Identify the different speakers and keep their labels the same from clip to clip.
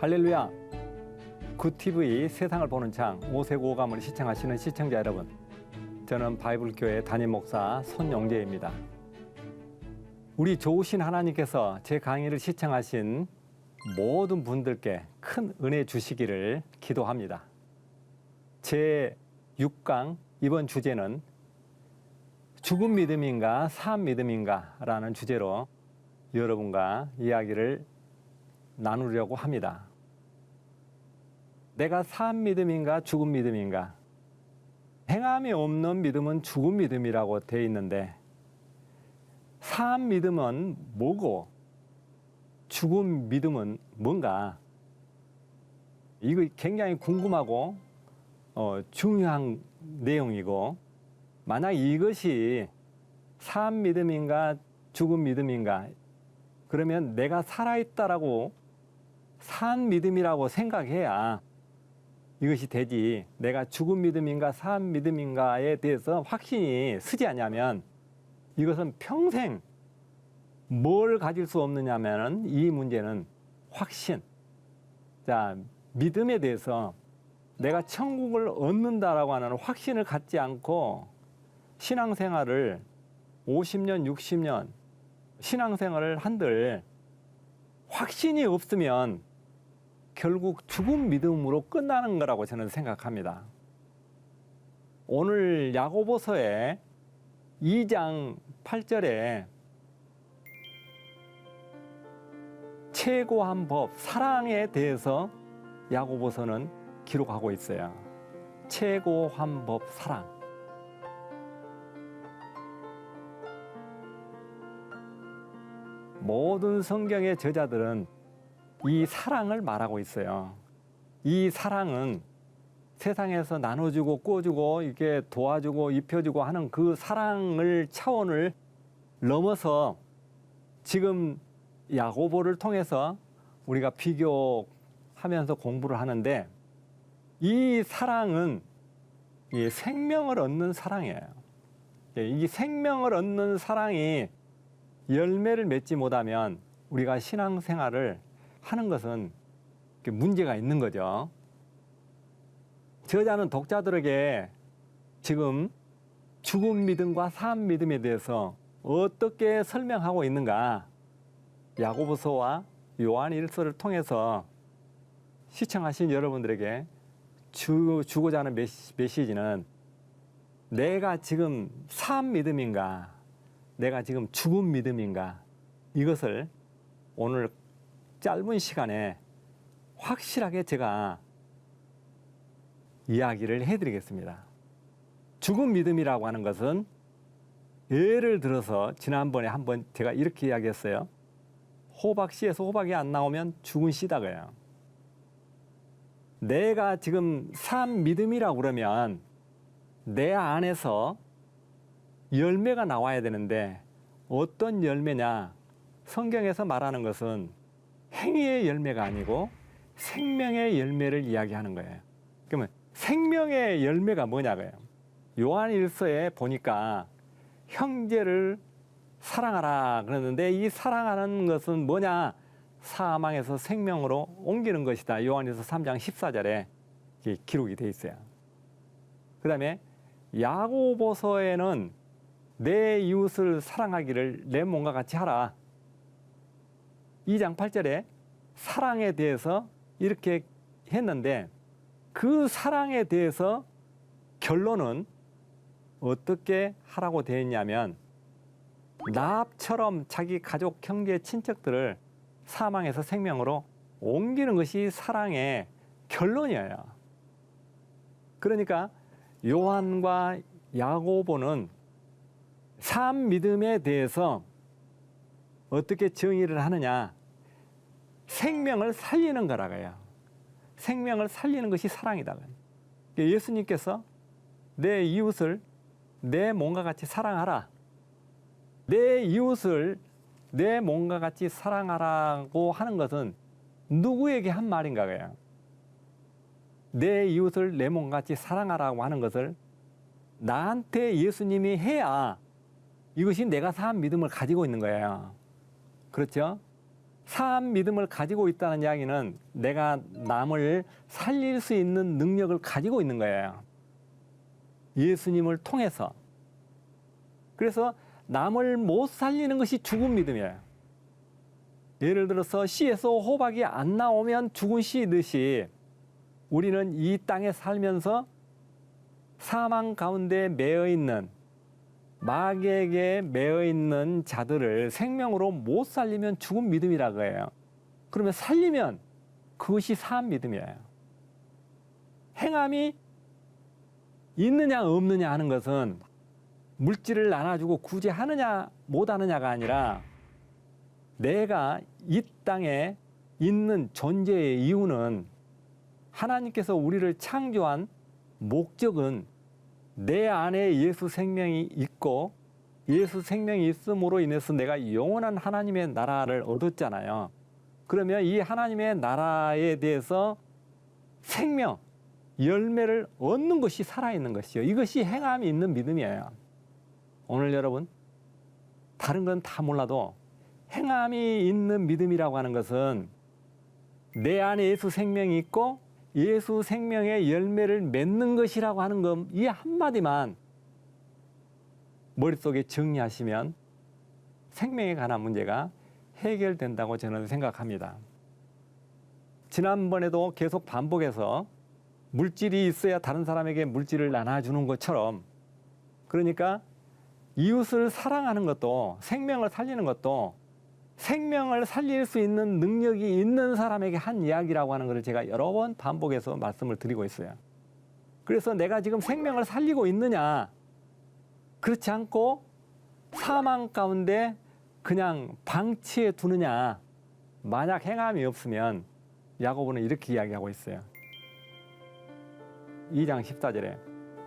Speaker 1: 할렐루야. 굿TV 세상을 보는 창 오세고감을 시청하시는 시청자 여러분. 저는 바이블교회 담임 목사 손용재입니다. 우리 좋으신 하나님께서 제 강의를 시청하신 모든 분들께 큰 은혜 주시기를 기도합니다. 제 6강 이번 주제는 죽은 믿음인가 산 믿음인가 라는 주제로 여러분과 이야기를 나누려고 합니다. 내가 산 믿음인가 죽은 믿음인가? 행함이 없는 믿음은 죽은 믿음이라고 되어 있는데 산 믿음은 뭐고 죽은 믿음은 뭔가? 이거 굉장히 궁금하고 어, 중요한 내용이고 만약 이것이 산 믿음인가 죽은 믿음인가 그러면 내가 살아있다라고 산 믿음이라고 생각해야 이것이 되지. 내가 죽은 믿음인가 산 믿음인가에 대해서 확신이 쓰지 않냐면 이것은 평생 뭘 가질 수 없느냐면은 이 문제는 확신. 자 믿음에 대해서 내가 천국을 얻는다라고 하는 확신을 갖지 않고 신앙생활을 50년 60년 신앙생활을 한들 확신이 없으면 결국 죽은 믿음으로 끝나는 거라고 저는 생각합니다. 오늘 야고보서의 2장 8절에 최고한 법 사랑에 대해서 야고보서는 기록하고 있어요. 최고한 법 사랑. 모든 성경의 저자들은 이 사랑을 말하고 있어요. 이 사랑은 세상에서 나눠주고 꿔주고 이렇게 도와주고 입혀주고 하는 그 사랑을 차원을 넘어서 지금 야고보를 통해서 우리가 비교하면서 공부를 하는데 이 사랑은 이 생명을 얻는 사랑이에요. 예, 이 생명을 얻는 사랑이 열매를 맺지 못하면 우리가 신앙생활을 하는 것은 문제가 있는 거죠. 저자는 독자들에게 지금 죽은 믿음과 산 믿음에 대해서 어떻게 설명하고 있는가? 야고보서와 요한 일서를 통해서 시청하신 여러분들에게 주, 주고자 하는 메시, 메시지는 내가 지금 산 믿음인가? 내가 지금 죽은 믿음인가? 이것을 오늘 짧은 시간에 확실하게 제가 이야기를 해드리겠습니다. 죽은 믿음이라고 하는 것은 예를 들어서 지난번에 한번 제가 이렇게 이야기했어요. 호박 씨에서 호박이 안 나오면 죽은 씨다 그래요. 내가 지금 산 믿음이라고 그러면 내 안에서 열매가 나와야 되는데 어떤 열매냐? 성경에서 말하는 것은 행위의 열매가 아니고 생명의 열매를 이야기하는 거예요. 그러면 생명의 열매가 뭐냐고요. 요한 일서에 보니까 형제를 사랑하라 그러는데 이 사랑하는 것은 뭐냐? 사망에서 생명으로 옮기는 것이다. 요한일서 3장 14절에 기록이 돼 있어요. 그다음에 야고보서에는 내 이웃을 사랑하기를 내 몸과 같이 하라. 2장 8절에 사랑에 대해서 이렇게 했는데 그 사랑에 대해서 결론은 어떻게 하라고 되어 있냐면 나처럼 자기 가족, 형제, 친척들을 사망에서 생명으로 옮기는 것이 사랑의 결론이에요. 그러니까 요한과 야고보는 산 믿음에 대해서 어떻게 정의를 하느냐? 생명을 살리는 거라고요. 생명을 살리는 것이 사랑이다. 예수님께서 내 이웃을 내 몸과 같이 사랑하라. 내 이웃을 내 몸과 같이 사랑하라고 하는 것은 누구에게 한 말인가요? 내 이웃을 내 몸과 같이 사랑하라고 하는 것을 나한테 예수님이 해야 이것이 내가 산 믿음을 가지고 있는 거예요. 그렇죠? 사람 믿음을 가지고 있다는 이야기는 내가 남을 살릴 수 있는 능력을 가지고 있는 거예요. 예수님을 통해서. 그래서 남을 못 살리는 것이 죽은 믿음이에요. 예를 들어서 씨에서 호박이 안 나오면 죽은 씨듯이 우리는 이 땅에 살면서 사망 가운데 매여 있는 마귀에게 매여 있는 자들을 생명으로 못 살리면 죽은 믿음이라고 해요. 그러면 살리면 그것이 산 믿음이에요. 행함이 있느냐 없느냐 하는 것은 물질을 나눠주고 구제하느냐 못하느냐가 아니라 내가 이 땅에 있는 존재의 이유는 하나님께서 우리를 창조한 목적은 내 안에 예수 생명이 있고 예수 생명이 있음으로 인해서 내가 영원한 하나님의 나라를 얻었잖아요. 그러면 이 하나님의 나라에 대해서 생명, 열매를 얻는 것이 살아있는 것이요. 이것이 행함이 있는 믿음이에요. 오늘 여러분, 다른 건 다 몰라도 행함이 있는 믿음이라고 하는 것은 내 안에 예수 생명이 있고 예수 생명의 열매를 맺는 것이라고 하는 것, 이 한마디만 머릿속에 정리하시면 생명에 관한 문제가 해결된다고 저는 생각합니다. 지난번에도 계속 반복해서 물질이 있어야 다른 사람에게 물질을 나눠주는 것처럼 그러니까 이웃을 사랑하는 것도 생명을 살리는 것도 생명을 살릴 수 있는 능력이 있는 사람에게 한 이야기라고 하는 것을 제가 여러 번 반복해서 말씀을 드리고 있어요. 그래서 내가 지금 생명을 살리고 있느냐? 그렇지 않고 사망 가운데 그냥 방치해 두느냐? 만약 행함이 없으면 야고보는 이렇게 이야기하고 있어요. 2장 14절에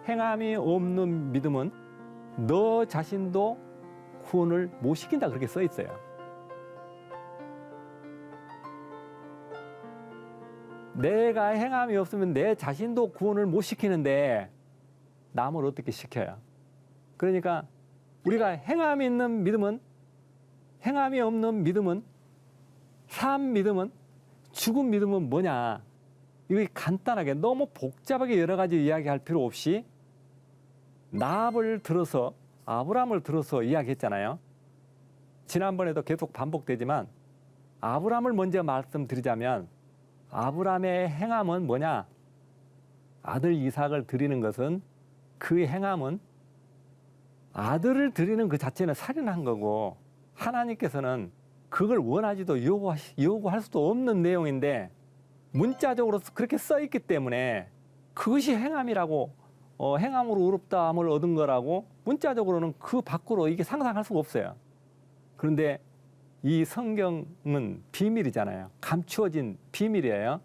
Speaker 1: 행함이 없는 믿음은 너 자신도 구원을 못 시킨다 그렇게 써 있어요. 내가 행함이 없으면 내 자신도 구원을 못 시키는데 남을 어떻게 시켜요? 그러니까 우리가 행함이 있는 믿음은 행함이 없는 믿음은 삶 믿음은 죽은 믿음은 뭐냐? 이거 간단하게 너무 복잡하게 여러 가지 이야기할 필요 없이 나합을 들어서 아브라함을 들어서 이야기했잖아요. 지난번에도 계속 반복되지만 아브라함을 먼저 말씀드리자면 아브라함의 행함은 뭐냐? 아들 이삭을 드리는 것은 그 행함은 아들을 드리는 그 자체는 살인한 거고 하나님께서는 그걸 원하지도 요구할 수도 없는 내용인데 문자적으로 그렇게 써 있기 때문에 그것이 행함이라고 어, 행함으로 의롭다함을 얻은 거라고 문자적으로는 그 밖으로 이게 상상할 수가 없어요. 그런데 이 성경은 비밀이잖아요. 감추어진 비밀이에요.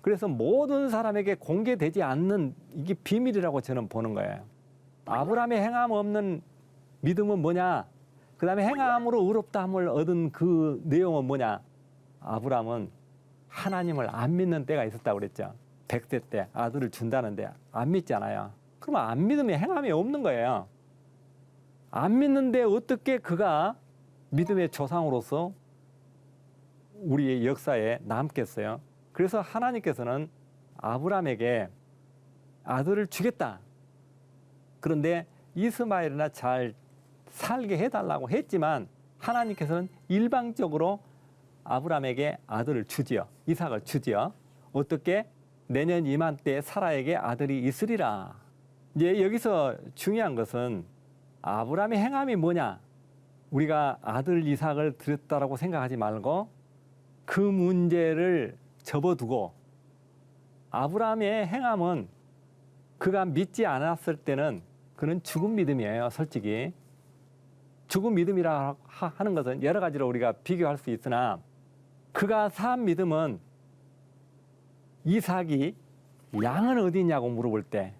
Speaker 1: 그래서 모든 사람에게 공개되지 않는 이게 비밀이라고 저는 보는 거예요. 아브라함의 행함 없는 믿음은 뭐냐? 그 다음에 행함으로 의롭다함을 얻은 그 내용은 뭐냐? 아브라함은 하나님을 안 믿는 때가 있었다고 그랬죠. 100세 때 아들을 준다는데 안 믿잖아요. 그러면 안 믿으면 행함이 없는 거예요. 안 믿는데 어떻게 그가 믿음의 조상으로서 우리의 역사에 남겠어요. 그래서 하나님께서는 아브라함에게 아들을 주겠다. 그런데 이스마엘이나 잘 살게 해달라고 했지만 하나님께서는 일방적으로 아브라함에게 아들을 주지요. 이삭을 주지요. 어떻게 내년 이맘때 사라에게 아들이 있으리라. 이제 여기서 중요한 것은 아브라함의 행함이 뭐냐? 우리가 아들 이삭을 드렸다라고 생각하지 말고 그 문제를 접어두고 아브라함의 행함은 그가 믿지 않았을 때는 그는 죽은 믿음이에요, 솔직히. 죽은 믿음이라 하- 하는 것은 여러 가지로 우리가 비교할 수 있으나 그가 산 믿음은 이삭이 양은 어디 있냐고 물어볼 때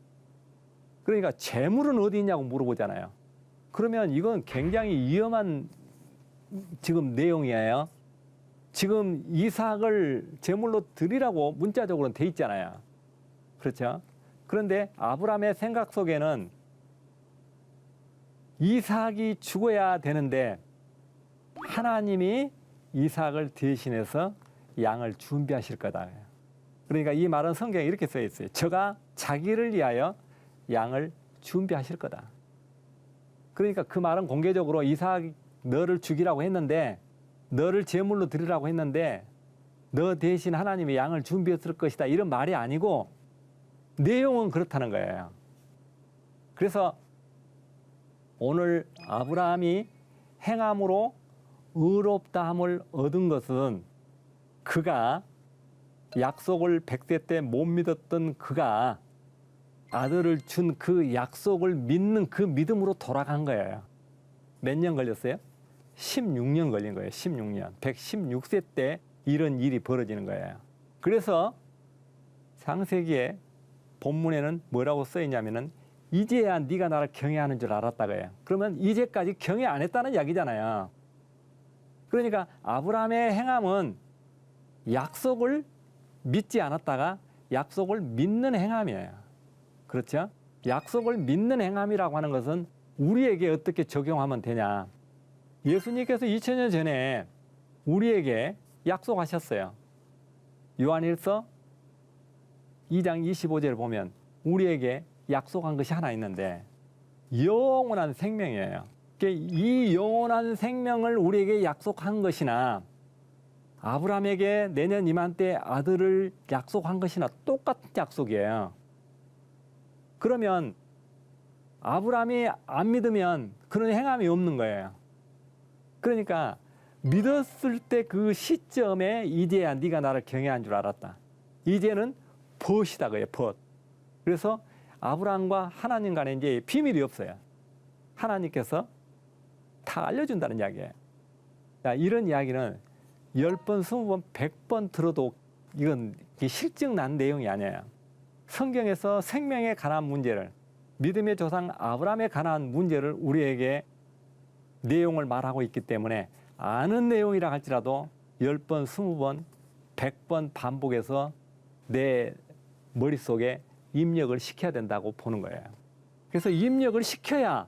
Speaker 1: 그러니까 재물은 어디 있냐고 물어보잖아요. 그러면 이건 굉장히 위험한 지금 내용이에요. 지금 이삭을 제물로 드리라고 문자적으로는 돼 있잖아요. 그렇죠? 그런데 아브라함의 생각 속에는 이삭이 죽어야 되는데 하나님이 이삭을 대신해서 양을 준비하실 거다. 그러니까 이 말은 성경에 이렇게 써 있어요. 저가 자기를 위하여 양을 준비하실 거다. 그러니까 그 말은 공개적으로 이삭 너를 죽이라고 했는데 너를 제물로 드리라고 했는데 너 대신 하나님이 양을 준비했을 것이다. 이런 말이 아니고 내용은 그렇다는 거예요. 그래서 오늘 아브라함이 행함으로 의롭다함을 얻은 것은 그가 약속을 100세 때 못 믿었던 그가 아들을 준 그 약속을 믿는 그 믿음으로 돌아간 거예요. 몇 년 걸렸어요? 16년 걸린 거예요. 16년. 116세 때 이런 일이 벌어지는 거예요. 그래서 창세기에 본문에는 뭐라고 써 있냐면은 이제야 네가 나를 경외하는 줄 알았다고요. 그러면 이제까지 경외 안 했다는 이야기잖아요. 그러니까 아브라함의 행함은 약속을 믿지 않았다가 약속을 믿는 행함이에요. 그렇죠? 약속을 믿는 행함이라고 하는 것은 우리에게 어떻게 적용하면 되냐? 예수님께서 2000년 전에 우리에게 약속하셨어요. 요한일서 2장 25절을 보면 우리에게 약속한 것이 하나 있는데 영원한 생명이에요. 이 영원한 생명을 우리에게 약속한 것이나 아브라함에게 내년 이맘때 아들을 약속한 것이나 똑같은 약속이에요. 그러면 아브라함이 안 믿으면 그런 행함이 없는 거예요. 그러니까 믿었을 때 그 시점에 이제야 네가 나를 경외한 줄 알았다. 이제는 벗이다 그예요. 벗. 그래서 아브라함과 하나님 간에 이제 비밀이 없어요. 하나님께서 다 알려준다는 이야기예요. 자, 이런 이야기는 10번, 20번, 100번 들어도 이건 실증 난 내용이 아니에요. 성경에서 생명에 관한 문제를 믿음의 조상 아브라함에 관한 문제를 우리에게 내용을 말하고 있기 때문에 아는 내용이라 할지라도 10번, 20번, 100번 반복해서 내 머릿속에 입력을 시켜야 된다고 보는 거예요. 그래서 입력을 시켜야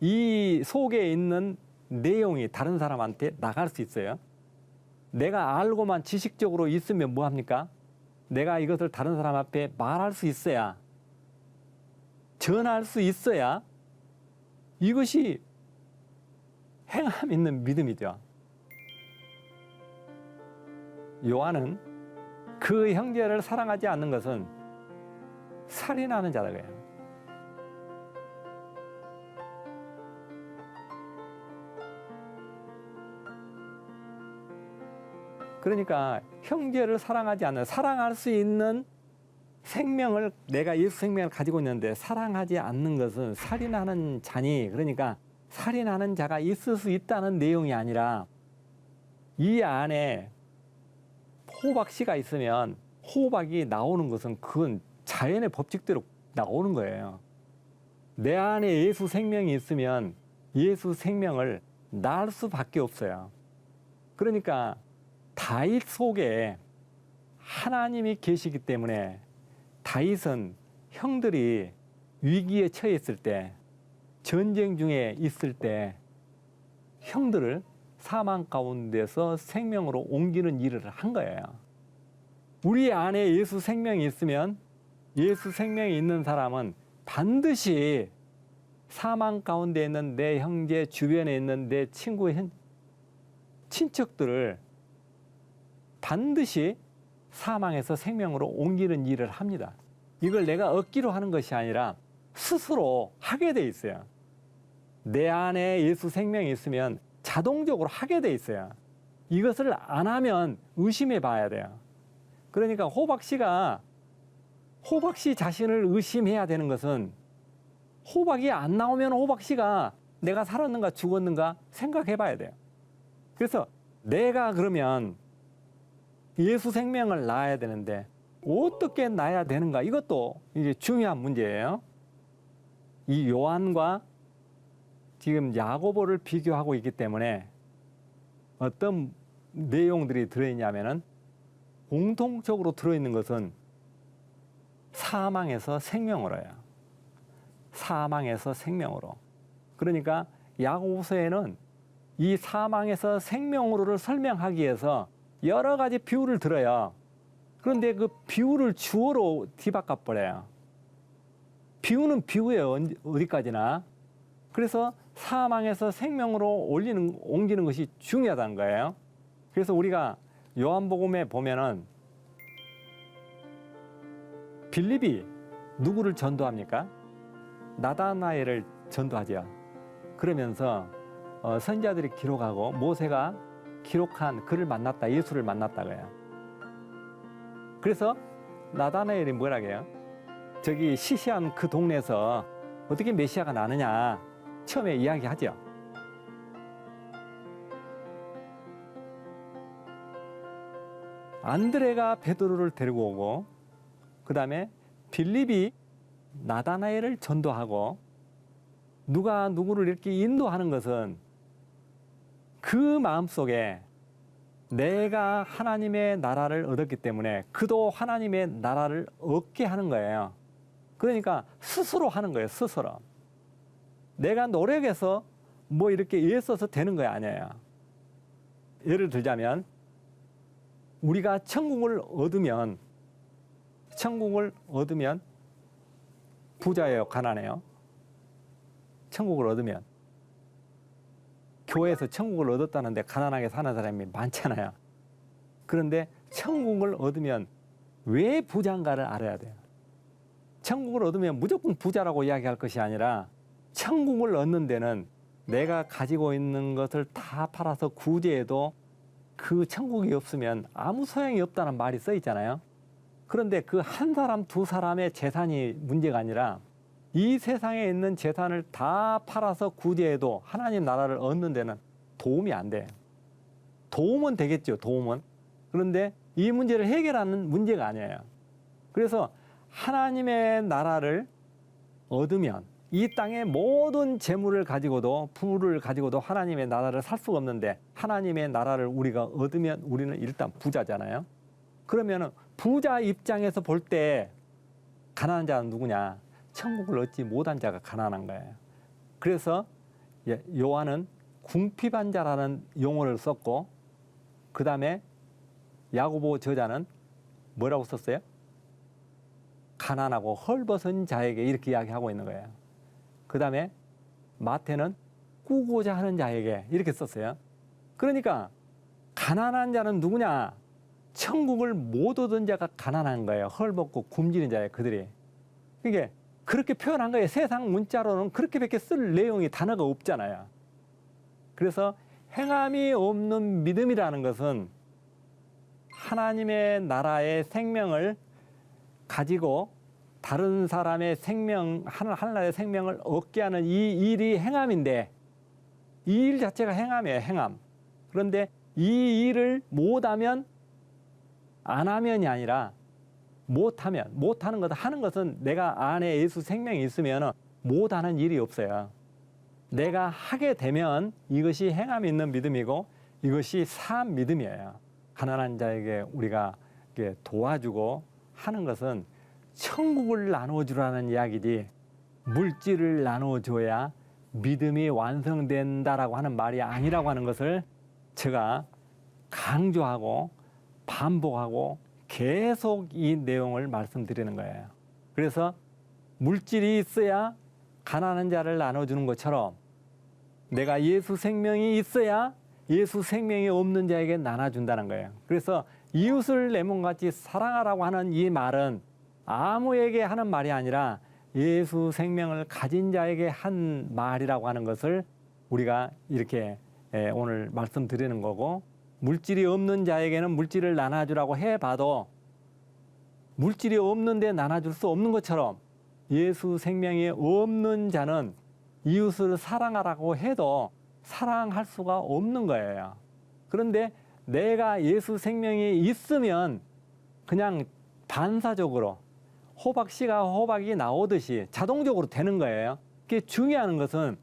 Speaker 1: 이 속에 있는 내용이 다른 사람한테 나갈 수 있어요. 내가 알고만 지식적으로 있으면 뭐 합니까? 내가 이것을 다른 사람 앞에 말할 수 있어야 전할 수 있어야 이것이 행함 있는 믿음이죠. 요한은 그 형제를 사랑하지 않는 것은 살인하는 자라고요. 그러니까 형제를 사랑하지 않는 사랑할 수 있는 생명을 내가 예수 생명을 가지고 있는데 사랑하지 않는 것은 살인하는 자니 그러니까 살인하는 자가 있을 수 있다는 내용이 아니라 이 안에 호박씨가 있으면 호박이 나오는 것은 그건 자연의 법칙대로 나오는 거예요. 내 안에 예수 생명이 있으면 예수 생명을 낳을 수밖에 없어요. 그러니까 다윗 속에 하나님이 계시기 때문에 다윗은 형들이 위기에 처해 있을 때 전쟁 중에 있을 때 형들을 사망 가운데서 생명으로 옮기는 일을 한 거예요. 우리 안에 예수 생명이 있으면 예수 생명이 있는 사람은 반드시 사망 가운데 있는 내 형제 주변에 있는 내 친구 친척들을 반드시 사망에서 생명으로 옮기는 일을 합니다. 이걸 내가 얻기로 하는 것이 아니라 스스로 하게 돼 있어요. 내 안에 예수 생명이 있으면 자동적으로 하게 돼 있어요. 이것을 안 하면 의심해 봐야 돼요. 그러니까 호박 씨가 호박 씨 자신을 의심해야 되는 것은 호박이 안 나오면 호박 씨가 내가 살았는가 죽었는가 생각해 봐야 돼요. 그래서 내가 그러면 예수 생명을 낳아야 되는데 어떻게 낳아야 되는가 이것도 이제 중요한 문제예요. 이 요한과 지금 야고보를 비교하고 있기 때문에 어떤 내용들이 들어있냐면은 공통적으로 들어있는 것은 사망에서 생명으로요. 사망에서 생명으로. 그러니까 야고보서에는 이 사망에서 생명으로를 설명하기 위해서 여러 가지 비유를 들어요. 그런데 그 비유를 주어로 뒤바꿔 버려요. 비유는 비유예요. 언- 어디까지나. 그래서 사망에서 생명으로 올리는 옮기는 것이 중요하다는 거예요. 그래서 우리가 요한복음에 보면은 빌립이 누구를 전도합니까? 나다나엘을 전도하죠. 그러면서 어, 선지자들이 기록하고 모세가 기록한 그를 만났다, 예수를 만났다고요. 그래서 나다나엘이 뭐라고요? 저기 시시한 그 동네에서 어떻게 메시아가 나느냐 처음에 이야기하죠. 안드레가 베드로를 데리고 오고 그 다음에 빌립이 나다나엘을 전도하고 누가 누구를 이렇게 인도하는 것은 그 마음속에 내가 하나님의 나라를 얻었기 때문에 그도 하나님의 나라를 얻게 하는 거예요. 그러니까 스스로 하는 거예요, 스스로. 내가 노력해서 뭐 이렇게 애써서 되는 거야 아니에요. 예를 들자면 우리가 천국을 얻으면 천국을 얻으면 부자예요, 가난해요. 천국을 얻으면 교회에서 천국을 얻었다는데 가난하게 사는 사람이 많잖아요. 그런데 천국을 얻으면 왜 부자인가를 알아야 돼요. 천국을 얻으면 무조건 부자라고 이야기할 것이 아니라 천국을 얻는 데는 내가 가지고 있는 것을 다 팔아서 구제해도 그 천국이 없으면 아무 소용이 없다는 말이 써 있잖아요. 그런데 그 한 사람, 두 사람의 재산이 문제가 아니라 이 세상에 있는 재산을 다 팔아서 구제해도 하나님 나라를 얻는 데는 도움이 안 돼. 도움은 되겠죠, 도움은. 그런데 이 문제를 해결하는 문제가 아니에요. 그래서 하나님의 나라를 얻으면 이 땅의 모든 재물을 가지고도 부를 가지고도 하나님의 나라를 살 수가 없는데 하나님의 나라를 우리가 얻으면 우리는 일단 부자잖아요. 그러면은 부자 입장에서 볼 때 가난한 자는 누구냐? 천국을 얻지 못한 자가 가난한 거예요. 그래서 예, 요한은 궁핍한 자라는 용어를 썼고 그 다음에 야고보 저자는 뭐라고 썼어요? 가난하고 헐벗은 자에게 이렇게 이야기하고 있는 거예요. 그 다음에 마태는 꾸고자 하는 자에게 이렇게 썼어요. 그러니까 가난한 자는 누구냐? 천국을 못 얻은 자가 가난한 거예요. 헐벗고 굶주린 자예요. 그들이. 이게 그렇게 표현한 거예요. 세상 문자로는 그렇게밖에 쓸 내용이 단어가 없잖아요. 그래서 행함이 없는 믿음이라는 것은 하나님의 나라의 생명을 가지고 다른 사람의 생명, 하늘나라의 생명을 얻게 하는 이 일이 행함인데 이 일 자체가 행함이에요, 행함. 그런데 이 일을 못하면 안 하면이 아니라 못하면 못하는 것 하는 것은 내가 안에 예수 생명이 있으면 못하는 일이 없어요. 내가 하게 되면 이것이 행함이 있는 믿음이고 이것이 산 믿음이에요. 가난한 자에게 우리가 도와주고 하는 것은 천국을 나눠주라는 이야기지 물질을 나눠줘야 믿음이 완성된다라고 하는 말이 아니라고 하는 것을 제가 강조하고 반복하고 계속 이 내용을 말씀드리는 거예요. 그래서 물질이 있어야 가난한 자를 나눠주는 것처럼 내가 예수 생명이 있어야 예수 생명이 없는 자에게 나눠준다는 거예요. 그래서 이웃을 내 몸같이 사랑하라고 하는 이 말은 아무에게 하는 말이 아니라 예수 생명을 가진 자에게 한 말이라고 하는 것을 우리가 이렇게 예, 오늘 말씀드리는 거고 물질이 없는 자에게는 물질을 나눠주라고 해봐도 물질이 없는데 나눠줄 수 없는 것처럼 예수 생명이 없는 자는 이웃을 사랑하라고 해도 사랑할 수가 없는 거예요. 그런데 내가 예수 생명이 있으면 그냥 반사적으로 호박 씨가 호박이 나오듯이 자동적으로 되는 거예요. 그게 중요한 것은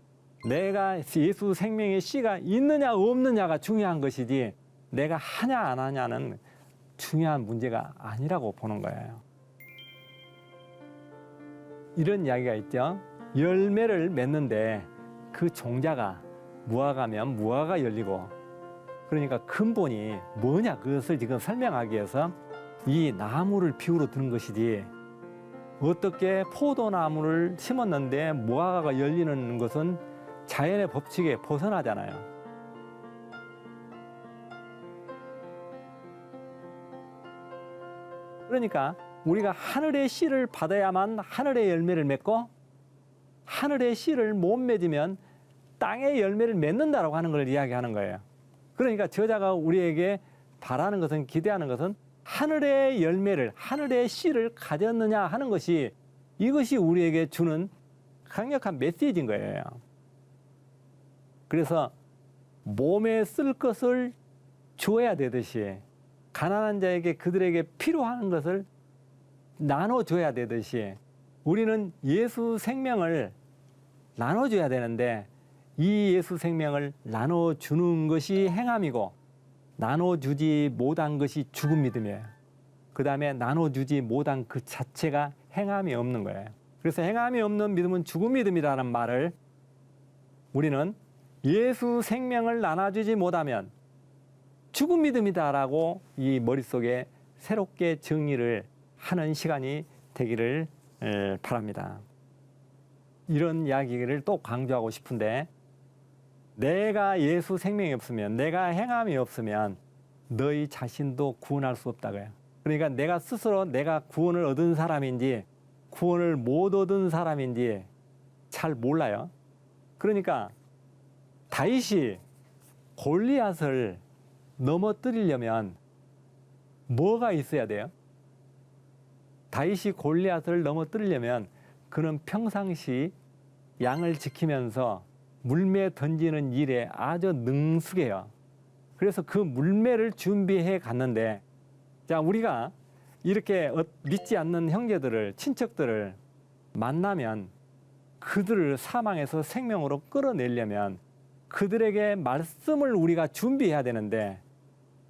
Speaker 1: 내가 예수 생명의 씨가 있느냐 없느냐가 중요한 것이지 내가 하냐 안 하냐는 중요한 문제가 아니라고 보는 거예요. 이런 이야기가 있죠. 열매를 맺는데 그 종자가 무화과면 무화과가 열리고 그러니까 근본이 뭐냐 그것을 지금 설명하기 위해서 이 나무를 비유로 드는 것이지 어떻게 포도나무를 심었는데 무화과가 열리는 것은 자연의 법칙에 벗어나잖아요. 그러니까 우리가 하늘의 씨를 받아야만 하늘의 열매를 맺고 하늘의 씨를 못 맺으면 땅의 열매를 맺는다라고 하는 걸 이야기하는 거예요. 그러니까 저자가 우리에게 바라는 것은 기대하는 것은 하늘의 열매를 하늘의 씨를 가졌느냐 하는 것이 이것이 우리에게 주는 강력한 메시지인 거예요. 그래서 몸에 쓸 것을 주어야 되듯이 가난한 자에게 그들에게 필요한 것을 나눠줘야 되듯이 우리는 예수 생명을 나눠줘야 되는데 이 예수 생명을 나눠주는 것이 행함이고 나눠주지 못한 것이 죽은 믿음이에요. 그 다음에 나눠주지 못한 그 자체가 행함이 없는 거예요. 그래서 행함이 없는 믿음은 죽은 믿음이라는 말을 우리는 예수 생명을 나눠주지 못하면 죽은 믿음이다라고 이 머릿속에 새롭게 정리를 하는 시간이 되기를 에, 바랍니다. 이런 이야기를 또 강조하고 싶은데 내가 예수 생명이 없으면 내가 행함이 없으면 너희 자신도 구원할 수 없다고요. 그러니까 내가 스스로 내가 구원을 얻은 사람인지 구원을 못 얻은 사람인지 잘 몰라요. 그러니까 다윗이 골리앗을 넘어뜨리려면 뭐가 있어야 돼요? 다윗이 골리앗을 넘어뜨리려면 그는 평상시 양을 지키면서 물매 던지는 일에 아주 능숙해요. 그래서 그 물매를 준비해 갔는데 자 우리가 이렇게 어- 믿지 않는 형제들을 친척들을 만나면 그들을 사망에서 생명으로 끌어내려면 그들에게 말씀을 우리가 준비해야 되는데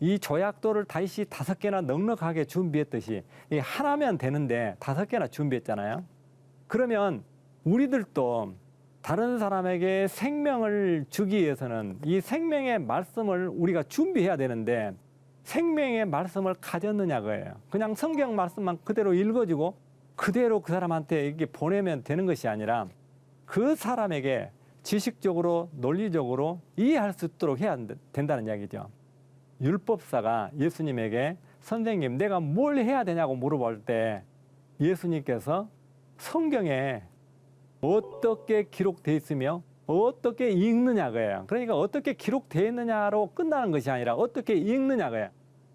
Speaker 1: 이 조약도를 다시 다섯 개나 넉넉하게 준비했듯이 이 하나면 되는데 다섯 개나 준비했잖아요. 그러면 우리들도 다른 사람에게 생명을 주기 위해서는 이 생명의 말씀을 우리가 준비해야 되는데 생명의 말씀을 가졌느냐 그예요. 그냥 성경 말씀만 그대로 읽어주고 그대로 그 사람한테 이렇게 보내면 되는 것이 아니라 그 사람에게 지식적으로 논리적으로 이해할 수 있도록 해야 된다는 이야기죠. 율법사가 예수님에게 선생님 내가 뭘 해야 되냐고 물어볼 때 예수님께서 성경에 어떻게 기록돼 있으며 어떻게 읽느냐 그예요. 그러니까 어떻게 기록돼 있느냐로 끝나는 것이 아니라 어떻게 읽느냐 그예요.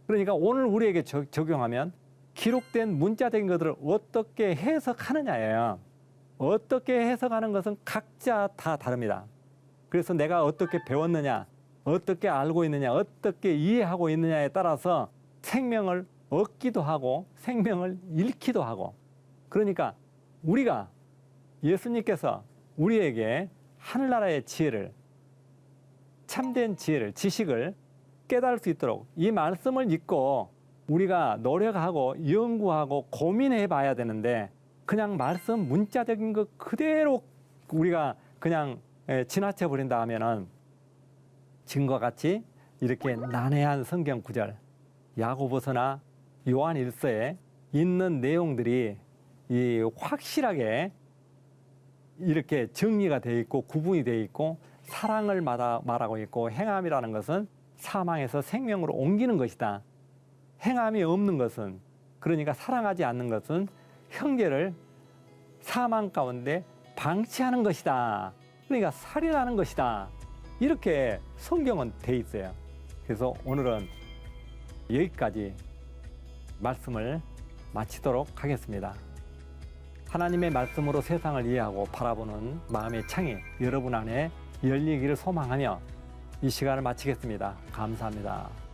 Speaker 1: 그러니까 오늘 우리에게 적- 적용하면 기록된 문자적인 것들을 어떻게 해석하느냐예요. 어떻게 해석하는 것은 각자 다 다릅니다. 그래서 내가 어떻게 배웠느냐, 어떻게 알고 있느냐, 어떻게 이해하고 있느냐에 따라서 생명을 얻기도 하고 생명을 잃기도 하고. 그러니까 우리가 예수님께서 우리에게 하늘나라의 지혜를 참된 지혜를 지식을 깨달을 수 있도록 이 말씀을 읽고 우리가 노력하고 연구하고 고민해 봐야 되는데 그냥 말씀 문자적인 것 그대로 우리가 그냥 예, 지나쳐 버린다 하면은 지금과 같이 이렇게 난해한 성경 구절 야고보서나 요한 일서에 있는 내용들이 이 확실하게 이렇게 정리가 되어 있고 구분이 되어 있고 사랑을 말하, 말하고 있고 행함이라는 것은 사망에서 생명으로 옮기는 것이다. 행함이 없는 것은 그러니까 사랑하지 않는 것은 형제를 사망 가운데 방치하는 것이다. 그러니까 살인하는 것이다. 이렇게 성경은 돼 있어요. 그래서 오늘은 여기까지 말씀을 마치도록 하겠습니다. 하나님의 말씀으로 세상을 이해하고 바라보는 마음의 창이 여러분 안에 열리기를 소망하며 이 시간을 마치겠습니다. 감사합니다.